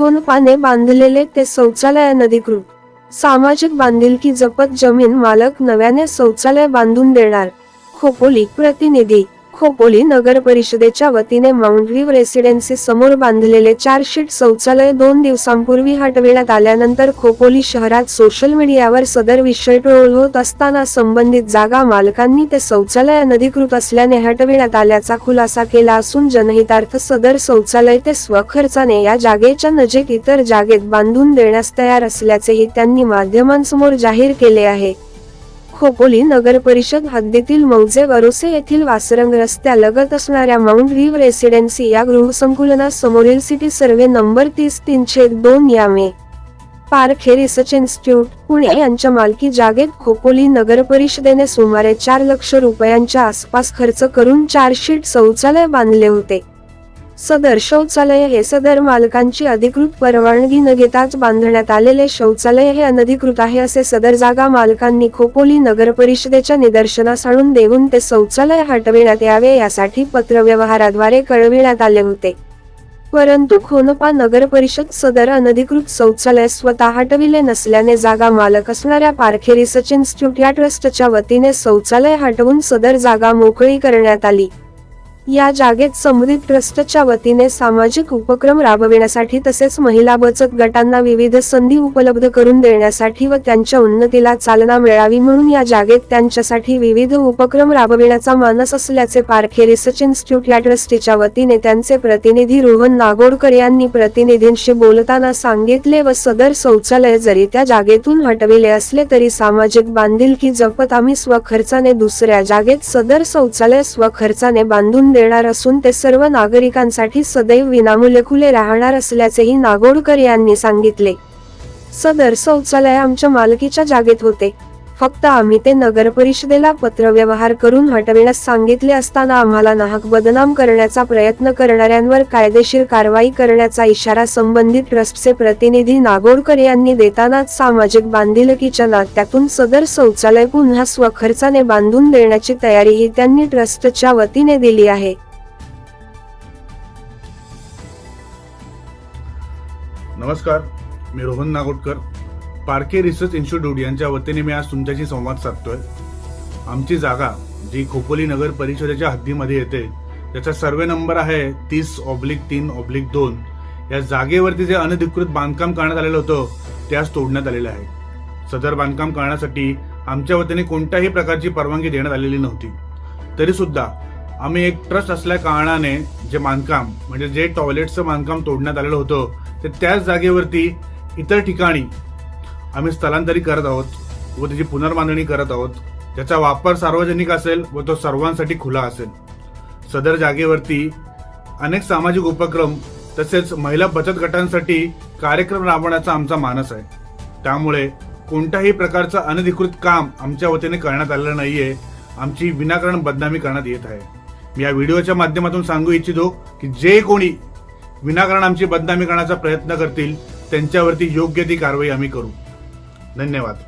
खोनपाने बांधलेले ते शौचालय नदीकृत सामाजिक बांधिलकी जपत जमीन मालक नव्याने शौचालय बांधून देणार. खोपोली प्रतिनिधी खोपोली नगर परिषदेच्या वतीने माउंट व्ह्यू रेसिडेन्सी समोर बांधलेले चार शीट शौचालय दोन दिवसांपूर्वी हटविण्यात आल्यानंतर खोपोली शहरात सोशल मीडियावर सदर विषय ट्रोल होत असताना संबंधित जागा मालकांनी ते शौचालय अनधिकृत असल्याने हटविण्यात आल्याचा खुलासा केला असून जनहितार्थ सदर शौचालय ते स्वखर्चाने या जागेच्या नजीक इतर जागेत बांधून देण्यास तयार असल्याचेही त्यांनी माध्यमांसमोर जाहीर केले आहे. खोपोली नगर परिषद हद्दीतील मौजे वरोसे येथील वासरंग रस्त्यालगत असणाऱ्या माउंट व्ह्यू रेसिडेन्सी या गृहसंकुलनासमोरील सिटी सर्वे नंबर तीस तीनशे दोन यामे. पार्क हे रिसर्च इन्स्टिट्यूट पुणे यांच्या मालकी जागेत खोपोली नगर परिषदेने सुमारे चार लक्ष रुपयांच्या आसपास खर्च करून चार शीट शौचालय बांधले होते. सदर शौचालय हे सदर मालकांची अधिकृत परवानगी न घेताच बांधण्यात आलेले शौचालय हे अनधिकृत आहे असे सदर जागा मालकांनी खोपोली नगर परिषदेच्या निदर्शनास आणून देऊन ते शौचालय हटविण्यात यावे यासाठी पत्रव्यवहाराद्वारे कळविण्यात आले होते. परंतु खोनपा नगर परिषद सदर अनधिकृत शौचालय स्वतः हटविले नसल्याने जागा मालक असणाऱ्या पारखेरी सचिन इन्स्टिट्यूट या ट्रस्टच्या वतीने शौचालय हटवून सदर जागा मोकळी करण्यात आली. या जागेत समृद्ध ट्रस्टच्या वतीने सामाजिक उपक्रम राबविण्यासाठी तसेच महिला बचत गटांना विविध संधी उपलब्ध करून देण्यासाठी व त्यांच्या उन्नतीला चालना मिळावी म्हणून या जागेत त्यांच्यासाठी विविध उपक्रम राबविण्याचा मानस असल्याचे पारखे रिसर्च इन्स्टिट्यूट या ट्रस्टीच्या वतीने त्यांचे प्रतिनिधी रोहन नागोडकर यांनी प्रतिनिधींशी बोलताना सांगितले व सदर शौचालय जरी त्या जागेतून हटविले असले तरी सामाजिक बांधिलकी जपत आम्ही स्वखर्चाने दुसऱ्या जागेत सदर शौचालय स्वखर्चाने बांधून देणार असून ते सर्व नागरिकांसाठी सदैव विनामूल्य खुले राहणार असल्याचेही नागोडकर यांनी सांगितले. सदर शौचालय आमच्या मालकीच्या जागेत होते. फक्त आम्ही ते नगर परिषदेला पत्रव्यवहार करून हटविण्यास सांगितले असताना आम्हाला नाहक बदनाम करण्याचा प्रयत्न करणाऱ्यांवर कायदेशीर कारवाई करण्याचा इशारा संबंधित ट्रस्टचे प्रतिनिधी नागोडकर यांनी देतानाच सामाजिक बांधिलकीच्या नात्यातून सदर शौचालय पुन्हा स्वखर्चाने बांधून देण्याची तयारीही त्यांनी ट्रस्टच्या वतीने दिली आहे. नमस्कार मी रोहन नागोडकर. पारखे रिसर्च इन्स्टिट्यूट यांच्या वतीने मी आज तुमच्याशी संवाद साधतोय. आमची जागा जी खोपोली नगर परिषदेच्या हद्दीमध्ये येते त्याचा सर्वे नंबर आहे तीस ऑब्लिक तीन ऑब्लिक दोन. या जागेवरती जे अनधिकृत बांधकाम करण्यात आलेलं होतं ते आज तोडण्यात आलेलं आहे. सदर बांधकाम करण्यासाठी आमच्या वतीने कोणत्याही प्रकारची परवानगी देण्यात आलेली नव्हती. तरी सुद्धा आम्ही एक ट्रस्ट असल्या कारणाने जे बांधकाम म्हणजे जे टॉयलेटचं बांधकाम तोडण्यात आलेलं होतं ते त्याच जागेवरती इतर ठिकाणी आम्ही स्थलांतरित करत आहोत व त्याची पुनर्बांधणी करत आहोत. त्याचा वापर सार्वजनिक असेल व तो सर्वांसाठी खुला असेल. सदर जागेवरती अनेक सामाजिक उपक्रम तसेच महिला बचत गटांसाठी कार्यक्रम राबवण्याचा आमचा मानस आहे. त्यामुळे कोणत्याही प्रकारचं अनधिकृत काम आमच्या वतीने करण्यात आलेलं नाहीये. आमची विनाकारण बदनामी करण्यात येत आहे. मी या व्हिडिओच्या माध्यमातून सांगू इच्छितो की जे कोणी विनाकारण आमची बदनामी करण्याचा प्रयत्न करतील त्यांच्यावरती योग्य ती कारवाई आम्ही करू. धन्यवाद.